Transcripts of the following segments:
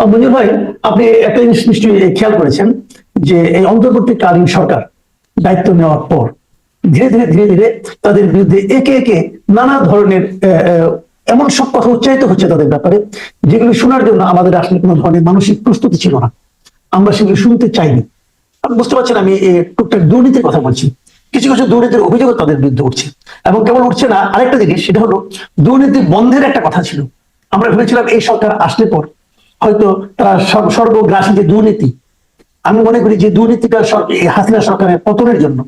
মঞ্জুর ভাই, আপনি একটা জিনিস নিশ্চয়ই খেয়াল করেছেন যে এই অন্তর্বর্তীকালীন সরকার দায়িত্ব নেওয়ার পর ধীরে ধীরে ধীরে ধীরে তাদের বিরুদ্ধে একে একে নানা ধরনের এমন সব কথা উচ্চারিত হচ্ছে তাদের ব্যাপারে, যেগুলো শোনার জন্য আমাদের আসলে কোনো ধরনের মানসিক প্রস্তুতি ছিল না। আমরা সেগুলো শুনতে চাইনি। আপনি বুঝতে পারছেন আমি টুকটাক দুর্নীতির কথা বলছি। কিছু কিছু দুর্নীতির অভিযোগ তাদের বিরুদ্ধে উঠছে। এবং কেবল উঠছে না, আরেকটা জিনিস, সেটা হলো দুর্নীতি বন্ধের একটা কথা ছিল। আমরা ভেবেছিলাম এই সরকার আসলে পর হয়তো তারা সর্ব- সর্বগ্রাসী যে দুর্নীতি। আমি মনে করি যে দুর্নীতিটা হাসিনা সরকারের পতনের জন্য।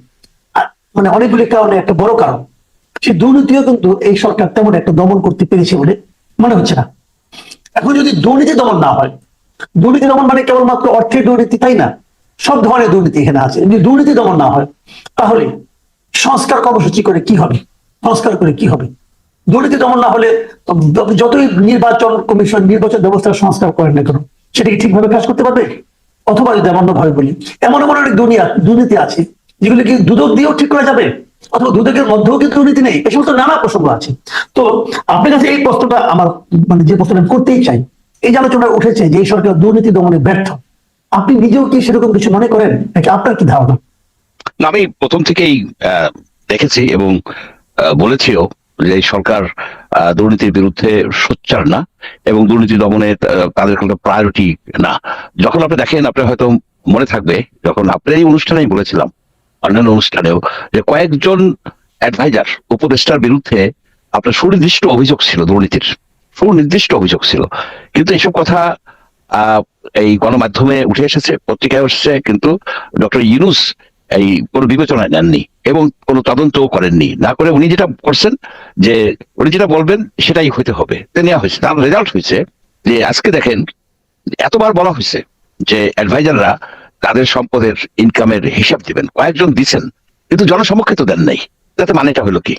মানে অনেকগুলি কারণে একটা বড় কারণ। সেই দুর্নীতিও কিন্তু এই সরকার তেমন একটা দমন করতে পেরেছে বলে মনে হচ্ছে না। এখন যদি দুর্নীতি দমন না হয়, দুর্নীতি দমন মানে কেবলমাত্র অর্থের দুর্নীতি তাই না? সব ধরনের দুর্নীতি এখানে আছে। যদি দুর্নীতি দমন না হয়, তাহলে সংস্কার কর্মসূচি করে কি হবে? সংস্কার করে কি হবে? দুর্নীতি দমন না হলে যতই নির্বাচন কমিশন নির্বাচন ব্যবস্থার সংস্কার করেন না কেন সেটা কি ঠিকভাবে কাজ করতে পারবে? অথবা যদি এমন ভাবে বলি এমন এমন অনেক দুনিয়া দুর্নীতি আছে যেগুলি কি দুদক দিয়েও ঠিক করা যাবে? অথবা দুদকের মধ্যেও কিন্তু দুর্নীতি নেই এই সমস্ত নানা প্রসঙ্গ আছে। তো আপনার কাছে এই প্রশ্নটা আমার মানে যে প্রশ্নটা আমি করতেই চাই এই যে আলোচনা উঠেছে যে এই সরকার দুর্নীতি দমনে ব্যর্থ আপনি নিজেও কি সেরকম কিছু মনে করেন? নাকি আপনার কি ধারণা? না, আমি প্রথম থেকেই দেখেছি এবং বলেছিও যে সরকার দুর্নীতির বিরুদ্ধে সোচ্চার না এবং দুর্নীতি দমনে তাদের কোনো প্রায়োরিটি না। যখন আপনি দেখেন আপনি হয়তো মনে থাকবে, যখন আপনার এই অনুষ্ঠানেই বলেছিলাম, অন্যান্য অনুষ্ঠানেও, যে কয়েকজন অ্যাডভাইজার উপদেষ্টার বিরুদ্ধে আপনার সুনির্দিষ্ট অভিযোগ ছিল দুর্নীতির। সুনির্দিষ্ট অভিযোগ ছিল। কিন্তু এইসব কথা এই গণমাধ্যমে উঠে এসেছে, পত্রিকায় এসেছে, কিন্তু ডক্টর ইউনুস এই কোনো বিবেচনায় নেননি এবং কোনো তদন্তও করেননি। না করে উনি যেটা করছেন যে, উনি যেটা বলবেন সেটাই হইতে হবে। নেওয়া হয়েছে। তার রেজাল্ট হয়েছে যে, আজকে দেখেন, এতবার বলা হয়েছে যে অ্যাডভাইজাররা তাদের সম্পদের ইনকামের হিসাব দিবেন। কয়েকজন দিছেন কিন্তু জনসমক্ষে তো দেন নাই। তাতে মানেটা হলো কি?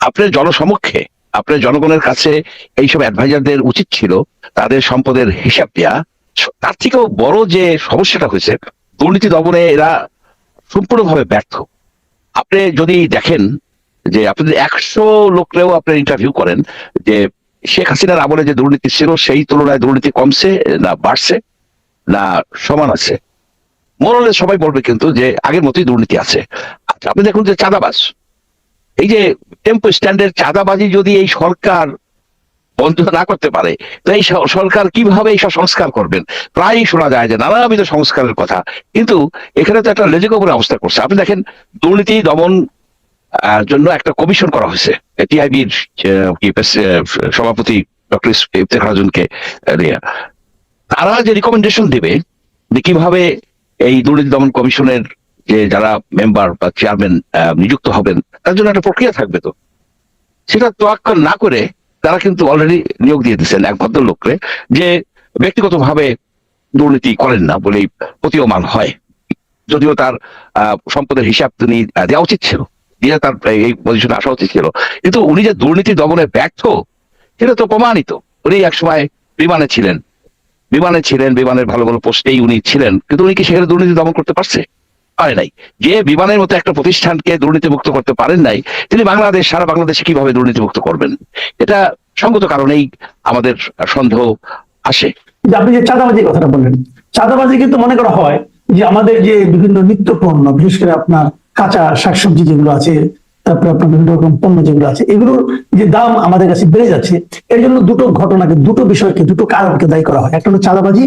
আপনার জনসমক্ষে, আপনার জনগণের কাছে এইসব অ্যাডভাইজারদের উচিত ছিল তাদের সম্পদের হিসাব দেওয়া তার থেকেও বড় যে সমস্যাটা হয়েছে, দুর্নীতি দমনে এরা সম্পূর্ণভাবে ব্যর্থ। আপনি যদি দেখেন যে আপনি একশো লোকরেও আপনি ইন্টারভিউ করেন যে শেখ হাসিনার আমলে যে দুর্নীতি ছিল, সেই তুলনায় দুর্নীতি কমছে না বাড়ছে না সমান আছে? মোরলে সবাই বলবে কিন্তু যে আগের মতোই দুর্নীতি আছে। আচ্ছা আপনি দেখুন যে চাঁদাবাজ। এই যে টেম্পো স্ট্যান্ডের চাঁদাবাজি যদি এই সরকার বন্ধ না করতে পারে। তো এই সরকার কীভাবে এইসব সংস্কার করবেন? প্রায়ই শোনা যায় যে নানাবিধ সংস্কারের কথা। কিন্তু এখানে তো একটা লেজেকোপের অবস্থা করছে। আপনি দেখেন দুর্নীতি দমন জন্য একটা কমিশন করা হয়েছে। টিআইবির সভাপতি ডক্টর আহ, নিয়ে। তারা যে রিকমেন্ডেশন দেবে যে কীভাবে এই দুর্নীতি দমন কমিশনের যে যারা মেম্বার বা চেয়ারম্যান নিযুক্ত হবেন তার জন্য একটা প্রক্রিয়া থাকবে তো। সেটা তোয়াক্কা না করে তারা কিন্তু অলরেডি নিয়োগ দিয়ে দিচ্ছেন এক ভদ্রলোককে যে ব্যক্তিগতভাবে দুর্নীতি করেন না বলেই প্রতীয়মান হয়। যদিও তার সম্পদের হিসাব তিনি দেওয়া উচিত ছিল, দিয়ে তার এই পজিশনে আসা উচিত ছিল। কিন্তু উনি যে দুর্নীতি দমনে ব্যর্থ, সেটা তো প্রমাণিত। উনি একসময় বিমানে ছিলেন। বিমানে ছিলেন, বিমানের ভালো ভালো পোস্টেই উনি ছিলেন। কিন্তু উনি কি সেখানে দুর্নীতি দমন করতে পারছে? পারে নাই। যে বিমানের মতো একটা প্রতিষ্ঠানকে দুর্নীতিমুক্ত করতে পারেন নাই, তিনি বাংলাদেশ, সারা বাংলাদেশে কীভাবে দুর্নীতিমুক্ত করবেন? এটা সঙ্গত কারণেই আমাদের সন্দেহ আসে। আপনি যে চাঁদাবাজির কথাটা বললেন, চাঁদাবাজি কিন্তু মনে করা হয় যে আমাদের যে বিভিন্ন নিত্য পণ্য বিশেষ করে আপনার কাঁচা শাকসবজি যেগুলো আছে, তারপরে আপনার বিভিন্ন রকম পণ্য যেগুলো আছে, এগুলোর যে দাম আমাদের কাছে বেড়ে যাচ্ছে, এর জন্য দুটো ঘটনাকে, দুটো বিষয়কে, দুটো কারণকে দায়ী করা হয়। একটা হলো চাঁদাবাজি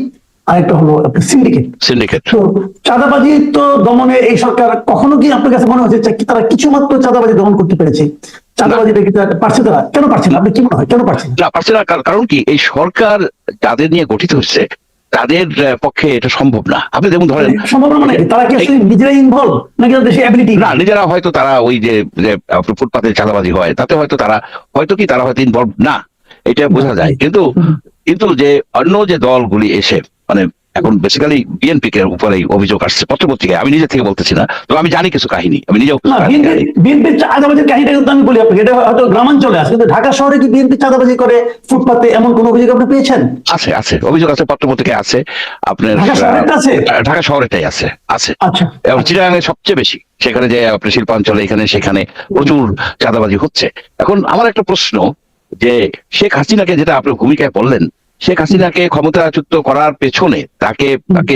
আর একটা হলো আপনার সিন্ডিকেট সিন্ডিকেট তো চাঁদাবাজি তো দমনে এই সরকার কখনো কি আপনার কাছে মনে হচ্ছে তারা কিছু মাত্র চাঁদাবাজি দমন করতে পেরেছে? চাঁদাবাজিটা কি পারছে তারা? কেন পারছে না? আপনি কি মনে হয়? কেন পারছে না? পারছে না কার- কারণ কি? এই সরকার যাদের নিয়ে গঠিত হচ্ছে। তাদের পক্ষে এটা সম্ভব না। আপনি যেমন ধরেন সম্ভব না মানে তারা কি আসলে ইনভলভ নাকি দেশে অ্যাবিলিটি না নিজেরা হয়তো তারা ওই যে ফুটপাতে চাঁদাবাজি হয়। তাতে হয়তো তারা হয়তো কি তারা হয়তো ইনভলভ না। এটা বোঝা যায়। কিন্তু কিন্তু যে অন্য যে দলগুলি এসে মানে এখন বেসিক্যালি বিএনপি কে উপরেই অভিযোগ আসছে পত্রপত্রিকায়। আমি নিজে থেকে বলতেছি না তো আমি জানি কিছু কাহিনী। আমি নিজেও বিএনপি চাঁদাবাজির কাহিনীটা কিন্তু আমি বলি আপনাকে। এটা হয়তো গ্রামাঞ্চলে আছে কিন্তু ঢাকা শহরে কি বিএনপি চাঁদাবাজি করে? ফুটপাতে এমন কোন অভিযোগ আপনি পেয়েছেন? আছে আছে। অভিযোগ আছে পত্রপত্রিকায় আছে। আপনার ঢাকা? শহরেটাই আছে? আছে আচ্ছা। এবং চিটাগাঙে সবচেয়ে বেশি সেখানে যে আপনার শিল্পাঞ্চলে এখানে সেখানে প্রচুর চাঁদাবাজি হচ্ছে। এখন আমার একটা প্রশ্ন যে শেখ হাসিনাকে যেটা আপনার ভূমিকায় বললেন শেখ হাসিনাকে ক্ষমতাচ্যুত করার পেছনে তাকে তাকে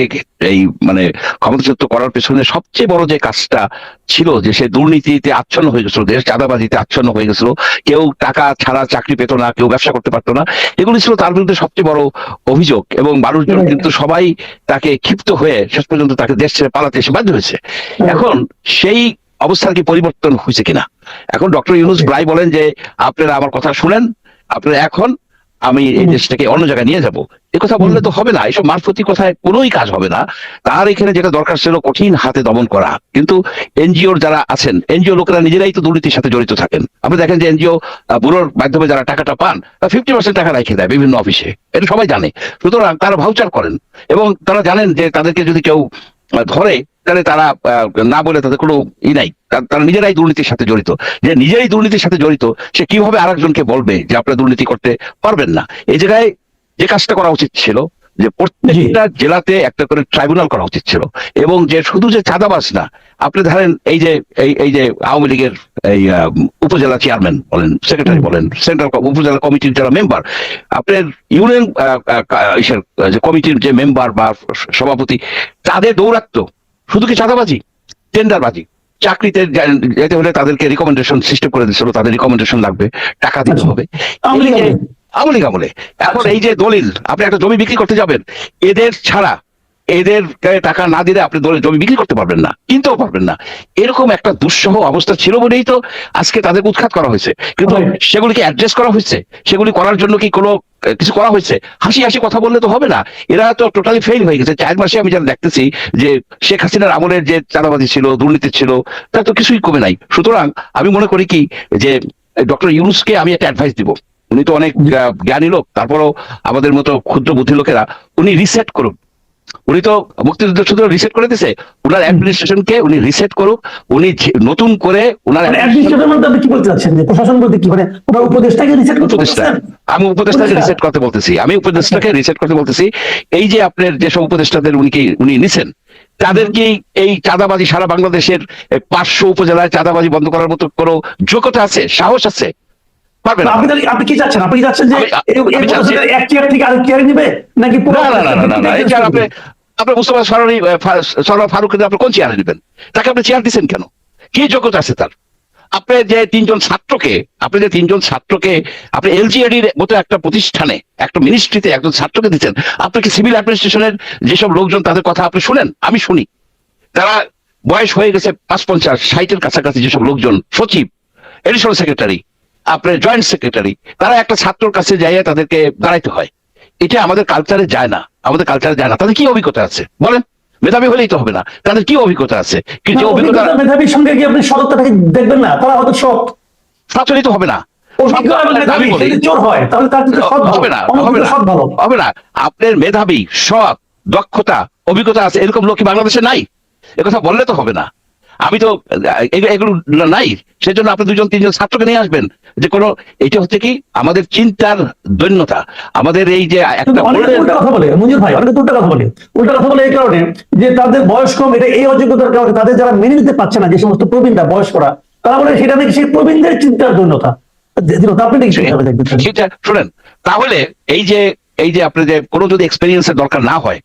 এই মানে ক্ষমতাচ্যুত করার পেছনে সবচেয়ে বড় যে কাজটা ছিল যে সে দুর্নীতিতে আচ্ছন্ন হয়ে গেছিল দেশ চাঁদাবাজিতে আচ্ছন্ন হয়ে গেছিল কেউ টাকা ছাড়া চাকরি পেত না কেউ ব্যবসা করতে পারতো না এগুলি ছিল তার বিরুদ্ধে সবচেয়ে বড় অভিযোগ এবং মানুষজন কিন্তু সবাই তাকে ক্ষিপ্ত হয়ে শেষ পর্যন্ত তাকে দেশ ছেড়ে পালাতে এসে বাধ্য হয়েছে। এখন সেই অবস্থার কি পরিবর্তন হয়েছে কিনা? এখন ডক্টর ইউনুস. প্রায় বলেন যে আপনারা আমার কথা শুনেন আপনারা এখন আমি এই। দেশটাকে অন্য জায়গায় নিয়ে যাব। এ কথা বললে তো হবে না। এসব মারফতি কথায় কোনোই কাজ হবে না। তার এখানে যেটা দরকার ছিল কঠিন হাতে দমন করা। কিন্তু এনজিওর যারা আছেন, এনজিও লোকেরা নিজেরাই তো দুর্নীতির সাথে জড়িত থাকেন। আপনি দেখেন যে এনজিও ব্যুরোর মাধ্যমে যারা টাকাটা পান তা ফিফটি পার্সেন্ট টাকা রেখে দেয় বিভিন্ন অফিসে। এটা সবাই জানে। সুতরাং তারা ভাউচার করেন। এবং তারা জানেন যে তাদেরকে যদি কেউ ধরে তাহলে তারা না বলে তাদের কোনো ই নাই। তারা নিজেরাই দুর্নীতির সাথে জড়িত। যে নিজেরাই দুর্নীতির সাথে জড়িত সে কীভাবে আরেকজনকে বলবে যে আপনারা দুর্নীতি করতে পারবেন না? এই জায়গায় যে কাজটা করা উচিত ছিল যে প্রত্যেকটা জেলাতে একটা করে ট্রাইব্যুনাল করা উচিত ছিল। এবং যে শুধু যে চাঁদাবাজ না আপনি ধরেন এই যে এই এই যে আওয়ামী লীগের এই উপজেলা চেয়ারম্যান বলেন সেক্রেটারি বলেন সেন্ট্রাল উপজেলা কমিটির যারা মেম্বার আপনার ইউনিয়ন যে কমিটির যে মেম্বার বা সভাপতি তাদের দৌরাত্ম শুধু কি চাঁদাবাজি? টেন্ডারবাজি। চাকরিতে যেতে হলে তাদেরকে রিকমেন্ডেশন সিস্টেম করে দিচ্ছিল তাদের রিকমেন্ডেশন লাগবে টাকা দিতে আচ্ছা। হবে। আমলি আমলে। এখন আচ্ছা। এই যে দলিল আপনি একটা জমি বিক্রি করতে যাবেন এদের ছাড়া এদের টাকা না দিলে আপনি দলিল জমি বিক্রি করতে পারবেন না কিনতেও পারবেন না। এরকম একটা দুঃসহ অবস্থা ছিল বলেই তো আজকে তাদের উৎখাত করা হয়েছে। কিন্তু সেগুলিকে অ্যাড্রেস করা হয়েছে। সেগুলি করার জন্য কি কোনো কিছু করা হয়েছে? হাসি হাসি কথা বললে তো হবে না। এরা তো টোটালি ফেল হয়ে গেছে। চার মাসে আমি যেটা দেখতেছি যে শেখ হাসিনার আমলের যে চাঁদাবাজি ছিল দুর্নীতি ছিল তা তো কিছুই কমে নাই। সুতরাং আমি মনে করি কি যে ডক্টর ইউনুসকে আমি একটা অ্যাডভাইস দিব। উনি তো অনেক জ্ঞানী লোক। তারপরও আমাদের মতো ক্ষুদ্র বুদ্ধি লোকেরা উনি রিসেট করুন। উনি তো মুক্তিযুদ্ধ শুধু রিসেট করে দিছে। উনার অ্যাডমিনিস্ট্রেশনকে উনি রিসেট করুক উনি নতুন করে উনার মানে বলতে আপনি কি বলতে চাচ্ছেন? যে প্রশাসন বলতে কি? মানে ওনার উপদেশটাকে রিসেট করতে উপদেষ্টা। আমি উপদেষ্টাকে রিসেট করতে বলতেছি। আমি উপদেষ্টাকে রিসেট করতে বলতেছি। এই যে আপনার যেসব উপদেষ্টাদের উনি কি উনি নিছেন তাদের কি এই চাঁদাবাজি সারা বাংলাদেশের পাঁচশো উপজেলায় চাঁদাবাজি বন্ধ করার মতো কোনো যোগ্যতা আছে? সাহস আছে? পারবে না। আপনি তাহলে আপনি কি চাচ্ছেন? আপনি চাচ্ছেন যে আমি- এই- এই আমি চাচ্ছি- প্রশাসনের এক চেয়ার থেকে আরেক চেয়ারে নিবে? নাকি না না না না না না এই চেয়ার আপনি আপনার মুস্তফা সরানি সরফ ফারুক আপনি কোন চেয়ারে নেবেন? তাকে আপনি চেয়ার দিচ্ছেন কেন? কি যোগ্যতা আছে তার? আপনি যে তিনজন ছাত্রকে আপনি যে তিনজন ছাত্রকে আপনি এলজিএডির মতো একটা প্রতিষ্ঠানে একটা মিনিস্ট্রিতে একজন ছাত্রকে দিচ্ছেন আপনি কি সিভিল অ্যাডমিনিস্ট্রেশনের যেসব লোকজন তাদের কথা আপনি শুনেন? আমি শুনি। তারা বয়স হয়ে গেছে পাঁচ পঞ্চাশ ষাটের কাছাকাছি যেসব লোকজন সচিব এডিশনাল সেক্রেটারি আপনার জয়েন্ট সেক্রেটারি তারা একটা ছাত্রর কাছে যাইয়ে তাদেরকে দাঁড়াইতে হয়। এটা আমাদের কালচারে যায় না। আমাদের কালচারে যায় না। তাদের কি অভিজ্ঞতা আছে? বলেন। মেধাবী হলেই তো হবে না। তাদের কি অভিজ্ঞতা আছে? কি যে না, অভিজ্ঞতা মেধাবীর সঙ্গে কি আপনি সততাটাকে দেখবেন না। তারা হয়তো সৎ। সাচরিত হবে না। কিন্তু হবে না কিন্তু আপনার মেধাবী সৎ দক্ষতা অভিজ্ঞতা আছে। এরকম লোক কি বাংলাদেশে নাই? কথা বললে তো হবে না। আমি তো এগুলো নাই। সেজন্য আপনি দুজন তিনজন ছাত্রকে নিয়ে আসবেন। যে কোনো এটা হচ্ছে কি আমাদের চিন্তার দৈন্যতা। আমাদের এই যে কিন্তু একটা অনেকে বললেন- উল্টা কথা বলে মঞ্জুর ভাই অনেকে উল্টা কথা বলে। উল্টা কথা বলে এই কারণে যে তাদের বয়স কম এটা এই অযোগ্যতার কারণে তাদের যারা মেনে নিতে পারছে না যে সমস্ত প্রবীণরা বয়স্করা তারা বলে সেটা নাকি সেই প্রবীণদের চিন্তার কীভাবে সেটা শুনেন। তাহলে এই যে এই যে আপনি যে কোনো যদি এক্সপেরিয়েন্সের দরকার না হয়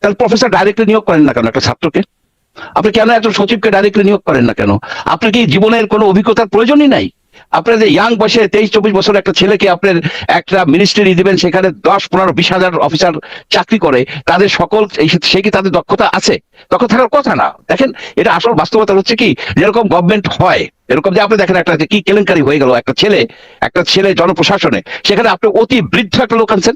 তাহলে প্রফেসর ডাইরেক্টলি নিয়োগ করেন না কেন একটা ছাত্রকে? আপনি কেন একজন সচিবকে ডাইরেক্টলি নিয়োগ করেন না কেন? আপনার কি জীবনের কোনো অভিজ্ঞতার প্রয়োজনই নাই? আপনার যে ইয়াং বয়সে তেইশ, চব্বিশ বছর একটা ছেলেকে আপনার একটা মিনিস্ট্রি দিবেন, সেখানে দশ, পনেরো, বিশ হাজার অফিসার চাকরি করে, তাদের সকল সে কি তাদের দক্ষতা আছে? দক্ষতা থাকার কথা না। দেখেন, এটা আসল বাস্তবতা হচ্ছে কি, যেরকম গভর্নমেন্ট হয়, এরকম যে আপনি দেখেন একটা কি কেলেঙ্কারি হয়ে গেল, একটা ছেলে একটা ছেলে জনপ্রশাসনে, সেখানে আপনি অতি বৃদ্ধ একটা লোক আনছেন।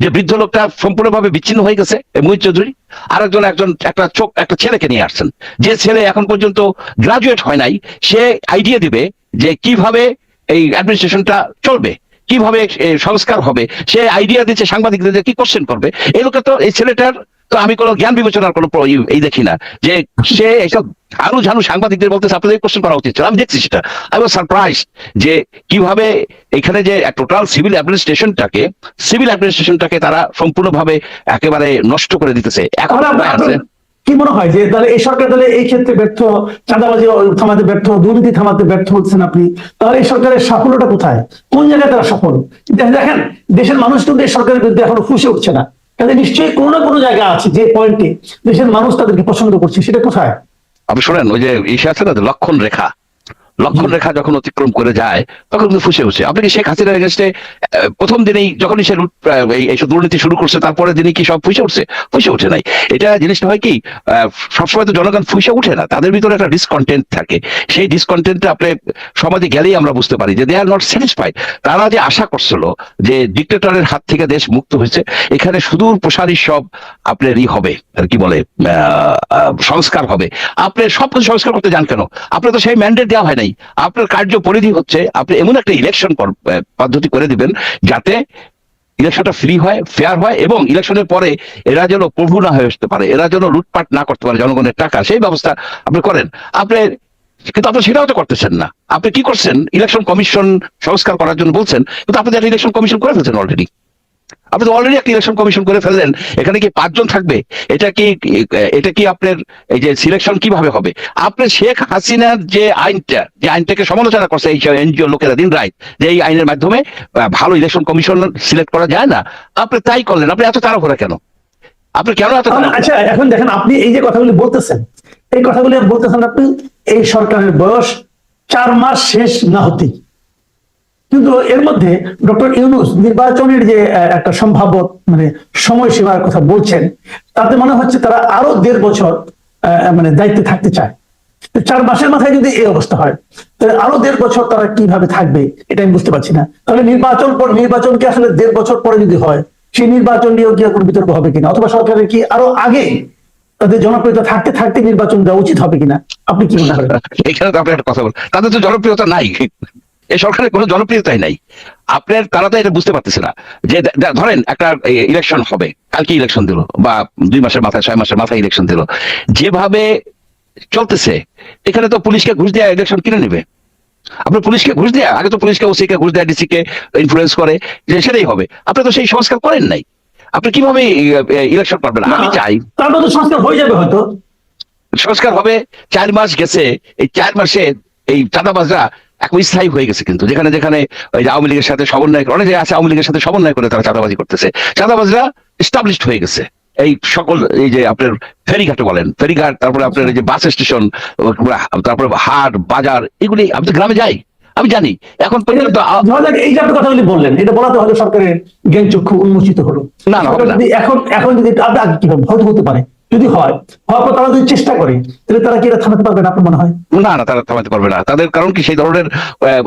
যে বৃদ্ধ লোকটা সম্পূর্ণভাবে বিচ্ছিন্ন হয়ে গেছে মুহিত চৌধুরী আর একজন একজন একটা চোখ একটা ছেলেকে নিয়ে আসছেন। যে ছেলে এখন পর্যন্ত গ্রাজুয়েট হয় নাই, সে আইডিয়া দিবে যে কীভাবে এই অ্যাডমিনিস্ট্রেশনটা চলবে, কীভাবে সংস্কার হবে। সে আইডিয়া দিচ্ছে, সাংবাদিকদের কি কোশ্চেন করবে। এই লোকটা তো, এই ছেলেটার তো আমি কোনো জ্ঞান বিবেচনার কোনো এই দেখি না। যে সে এইসব ঝানু ঝানু সাংবাদিকদের বলতেছে আপনাদের কোশ্চেন করা উচিত ছিল। আমি দেখছি সেটা। আই ওয়াজ সারপ্রাইজ যে কীভাবে এখানে যে টোটাল সিভিল অ্যাডমিনিস্ট্রেশনটাকে সিভিল অ্যাডমিনিস্ট্রেশনটাকে তারা সম্পূর্ণভাবে একেবারে নষ্ট করে দিতেছে। এখন আপনার আছে কি মনে হয় যে তাহলে এই সরকার তাহলে এই ক্ষেত্রে ব্যর্থ চাঁদাবাজি থামাতে ব্যর্থ দুর্নীতি থামাতে ব্যর্থ হচ্ছেন আপনি? তাহলে এই সরকারের সাফল্যটা কোথায়? কোন জায়গায় তারা সফল? দেখেন দেশের মানুষ কিন্তু এই সরকারের বিরুদ্ধে এখনও খুশি উঠছে না। তাহলে নিশ্চয়ই কোনো না কোনো জায়গা আছে যে পয়েন্টে দেশের মানুষ তাদেরকে পছন্দ করছে, সেটা কোথায়? আপনি শোনেন, ওই যে ইসে আছে না লক্ষণ রেখা। লক্ষণ রেখা যখন অতিক্রম করে যায়, তখন কিন্তু ফুসে উঠছে আপনি কি শেখ হাসিনার এগেনস্টে প্রথম দিনেই যখনই সে এইসব দুর্নীতি শুরু করছে তারপরে দিনই কি সব ফুসে উঠছে? ফুসে উঠে নাই। এটা জিনিসটা হয় কি সবসময় তো জনগণ ফুসে উঠে না, তাদের ভিতরে একটা ডিসকন্টেন্ট থাকে। সেই ডিসকন্টেন্টটা আপনি, সমাজে গেলেই আমরা বুঝতে পারি যে দে আর নট স্যাটিসফাইড তারা যে আশা করছিল যে ডিক্টেটরের হাত থেকে দেশ মুক্ত হয়েছে, এখানে সুদূর প্রসারী সব আপনার ই হবে, আর কি বলে সংস্কার হবে। আপনি সব সংস্কার করতে যান কেন? আপনার তো সেই ম্যান্ডেট দেওয়া হয় নাই। আপনার কার্য পরিধি হচ্ছে, আপনি এমন একটা ইলেকশন পদ্ধতি করে দিবেন যাতে ইলেকশনটা ফ্রি হয় ফেয়ার হয় এবং ইলেকশনের পরে এরা যেন প্রভু না হয়ে আসতে পারে, এরা যেন লুটপাট না করতে পারে, জনগণের টাকা, সেই ব্যবস্থা আপনি করেন। আপনি, কিন্তু আপনি সেটাও তো করতেছেন না। আপনি কি করছেন? ইলেকশন কমিশন সংস্কার করার জন্য বলছেন, কিন্তু আপনি ইলেকশন কমিশন করে ফেলছেন অলরেডি আপনি তো অলরেডি একটা ইলেকশন কমিশন করে ফেললেন। এখানে কি পাঁচজন থাকবে? এটা কি এটা কি আপনার এই যে সিলেকশন কীভাবে হবে? আপনি শেখ হাসিনার যে আইনটা যে আইনটাকে সমালোচনা করছে এই এনজিও লোকেরা দিন রাইট যে এই আইনের মাধ্যমে ভালো ইলেকশন কমিশন সিলেক্ট করা যায় না আপনি তাই করলেন। আপনি এত তাড়াহুড়া কেন? আপনি কেন এত? আচ্ছা এখন দেখেন আপনি এই যে কথাগুলি বলতেছেন এই কথাগুলি বলতেছেন আপনি এই সরকারের বয়স চার মাস শেষ না হতেই। কিন্তু এর মধ্যে ডক্টর ইউনুস নির্বাচনের যে একটা সম্ভাব্য মানে সময়সীমার কথা বলছেন, তাতে মনে হচ্ছে তারা আরও দেড় বছর মানে দায়িত্বে থাকতে চায়। চার মাসের মাথায় যদি এই অবস্থা হয়, তাহলে আরও দেড় বছর তারা কীভাবে থাকবে, এটা আমি বুঝতে পারছি না। তাহলে নির্বাচন পর নির্বাচন কি আসলে দেড় বছর পরে যদি হয়, সেই নির্বাচন নিয়েও কি কোনো বিতর্ক হবে কিনা? অথবা সরকারের কি আরও আগে তাদের জনপ্রিয়তা থাকতে থাকতে নির্বাচন দেওয়া উচিত হবে কিনা? আপনি কি মনে করেন? এখানে তো আপনি একটা কথা বল তাদের তো জনপ্রিয়তা নাই। এই সরকারের কোনো জনপ্রিয়তাই নাই। আপনার তারা তো এটা বুঝতে পারতেছে না যে ধরেন একটা ইলেকশন হবে কালকে ইলেকশন দিল বা দুই মাসের মাথায় ছয় মাসের মাথায় ইলেকশন দিল। যেভাবে চলতেছে এখানে তো পুলিশকে ঘুষ দেওয়া ইলেকশন কিনে নেবে? আপনার পুলিশকে ঘুষ দেয়া আগে তো পুলিশকে ওসি কে ঘুষ দেয়া ডিসি কে ইনফ্লুয়েন্স করে যে সেটাই হবে। আপনি তো সেই সংস্কার করেন নাই। আপনি কীভাবে ইলেকশন করবেন? আমি চাই। তারপর তো সংস্কার হয়ে যাবে হয়তো। সংস্কার হবে চার মাস গেছে এই চার মাসে এই চাঁদাবাজরা এখন স্থায়ী হয়ে গেছে কিন্তু। যেখানে যেখানে ওই যে আওয়ামী লীগের সাথে সমন্বয় অনেকে আছে আওয়ামী লীগের সাথে সমন্বয় করে তারা চাঁদাবাজি করতেছে। চাঁদাবাজরা এস্টাবলিশড হয়ে গেছে। এই সকল এই যে আপনার ফেরিঘাট বলেন ফেরিঘাট তারপরে আপনার এই যে বাস স্টেশন তারপরে হাট বাজার এগুলি আমি তো গ্রামে যাই আমি জানি। এখন পর্যন্ত এই যে আপনি কথাগুলি বললেন এটা বলাতে হয়তো সরকারের জ্ঞান চক্ষু উন্মোচিত হলো। না, না, এখন এখন যদি? হয়তো হতে পারে। যদি হয়, হওয়ার পর তারা যদি চেষ্টা করে, তাহলে তারা কি এটা থামাতে পারবে না আপনার মনে হয়? না না, তারা থামাতে পারবে না। তাদের কারণ কি? সেই ধরনের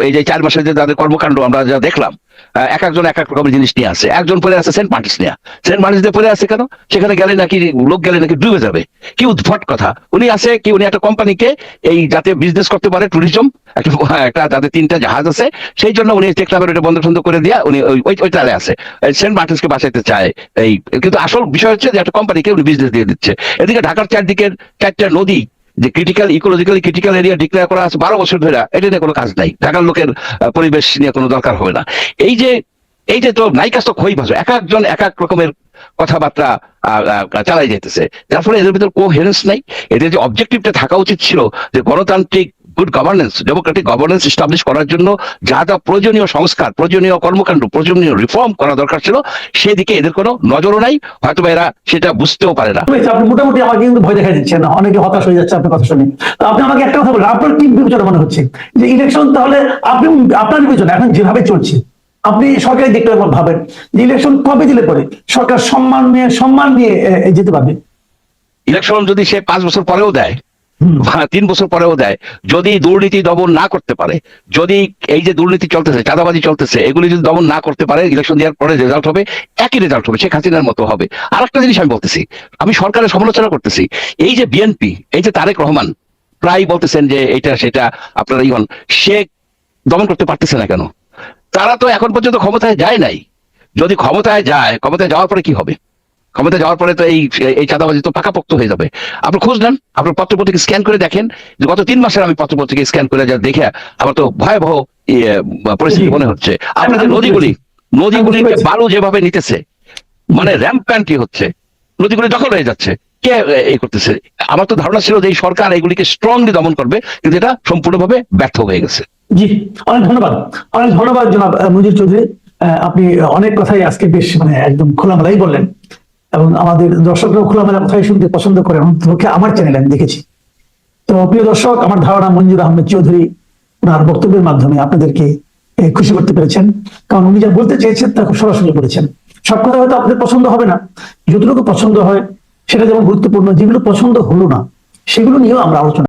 এই যে চার মাসের যে তাদের কর্মকাণ্ড আমরা যা দেখলাম এক একজন এক এক রকমের জিনিস নিয়ে আসে একজন পরে আছে সেন্ট মার্টিস নিয়ে। সেন্ট মার্টিস দিয়ে পরে আছে কেন? সেখানে গেলে নাকি লোক গেলে নাকি ডুবে যাবে। কি উদ্ভট কথা। উনি আছে কি, উনি একটা কোম্পানিকে এই যাতে বিজনেস করতে পারে ট্যুরিজম একটা যাদের তিনটা জাহাজ আছে, সেই জন্য উনি টেকনাফের ওটা বন্ধ বন্ধ করে দিয়া উনি ওই, ওই- তালে এই সেন্ট মার্টিসকে বাঁচাইতে চায় এই, কিন্তু আসল বিষয় হচ্ছে যে একটা কোম্পানিকে উনি বিজনেস দিয়ে দিচ্ছে। এদিকে ঢাকার চারদিকের চারটা নদী যে critical ecologically critical area declare করা আছে বারো বছর ধরে এটা নিয়ে কোনো কাজ নাই। ঢাকার লোকের পরিবেশ নিয়ে কোনো দরকার হবে না। এই যে এই যে তো নায়িকা তো খই ভাষা এক একজন এক এক রকমের কথাবার্তা চালাই যেতেছে যার ফলে এদের ভিতরে কোহেরেন্স নাই। এদের যে অবজেক্টিভটা থাকা উচিত ছিল, যে গণতান্ত্রিক good governance democratic governance establish করার জন্য যা যা প্রয়োজনীয় সংস্কার প্রয়োজনীয় কর্মকাণ্ড প্রয়োজনীয় রিফর্ম করা দরকার ছিল সেদিকে এদের কোনো নজরও নাই হয়তো এরা সেটা বুঝতেও পারে না। আপনি মোটামুটি আমাকে কিন্তু ভয় দেখা দিচ্ছেন না অনেকে হতাশ হয়ে যাচ্ছে আপনার কথা শুনে। তো আপনি আমাকে একটা কথা বলেন আপনার কি বিবেচনা মনে হচ্ছে? যে ইলেকশন তাহলে আপনি আপনার বিবেচনা এখন যেভাবে চলছে আপনি সরকারি দিকটা ভাবেন যে ইলেকশন কবে দিলে পরে সরকার সম্মান নিয়ে সম্মান নিয়ে যেতে পারবে? ইলেকশন যদি সে পাঁচ বছর পরেও দেয় তিন বছর পরেও দেয়। যদি দুর্নীতি দমন না করতে পারে, যদি এই যে দুর্নীতি চলতেছে, চাঁদাবাজি চলতেছে, এগুলি যদি দমন না করতে পারে ইলেকশন দেওয়ার পরে রেজাল্ট হবে, একই রেজাল্ট হবে, শেখ হাসিনার মতো হবে। আর একটা জিনিস আমি বলতেছি, আমি সরকারের সমালোচনা করতেছি, এই যে বিএনপি এই যে তারেক রহমান, প্রায় বলতেছেন যে এটা, সেটা আপনারা ইহন, সে দমন করতে পারতেছে না কেন? তারা তো এখন পর্যন্ত ক্ষমতায় যায় নাই। যদি ক্ষমতায় যায়, ক্ষমতায় যাওয়ার পরে কি হবে? ক্ষমতা যাওয়ার পরে তো এই এই চাঁদাবাজি তো পাকাপোক্ত হয়ে যাবে। আপনি খোঁজ নেন আপনার পত্রপত্রিকা স্ক্যান করে দেখেন যে গত তিন মাসের আমি পত্রপত্রিকা স্ক্যান করে যা দেখে আমার তো ভয়াবহ পরিস্থিতি মনে হচ্ছে। আপনাদের বুঝতে নদীগুলি নদীগুলিকে বালু যেভাবে নিতেছে মানে র্যাম্প্যান্টি হচ্ছে। নদীগুলি দখল হয়ে যাচ্ছে। কে এই করতেছে? আমার তো ধারণা ছিল যে এই সরকার এগুলিকে স্ট্রংলি দমন করবে কিন্তু এটা সম্পূর্ণভাবে ব্যর্থ হয়ে গেছে। জি অনেক ধন্যবাদ। অনেক ধন্যবাদ জনাব আহ, মঞ্জুর চৌধুরী আপনি অনেক কথাই আজকে বেশ মানে একদম খোলামেলাই বললেন। এবং আমাদের দর্শকরাও খোলামেলা কথাই শুনতে পছন্দ করে অন্ততপক্ষে আমার চ্যানেলে আমি দেখেছি। তো প্রিয় দর্শক, আমার ধারণা মঞ্জুর আহমেদ চৌধুরী ওনার বক্তব্যের মাধ্যমে আপনাদেরকে খুশি করতে পেরেছেন। কারণ উনি যা বলতে চেয়েছেন তা খুব সরাসরি বলেছেন। সব কথা হয়তো আপনাদের পছন্দ হবে না। যতটুকু পছন্দ হয়, সেটা যেমন গুরুত্বপূর্ণ, যেগুলো পছন্দ হলো না, সেগুলো নিয়েও আমরা আলোচনা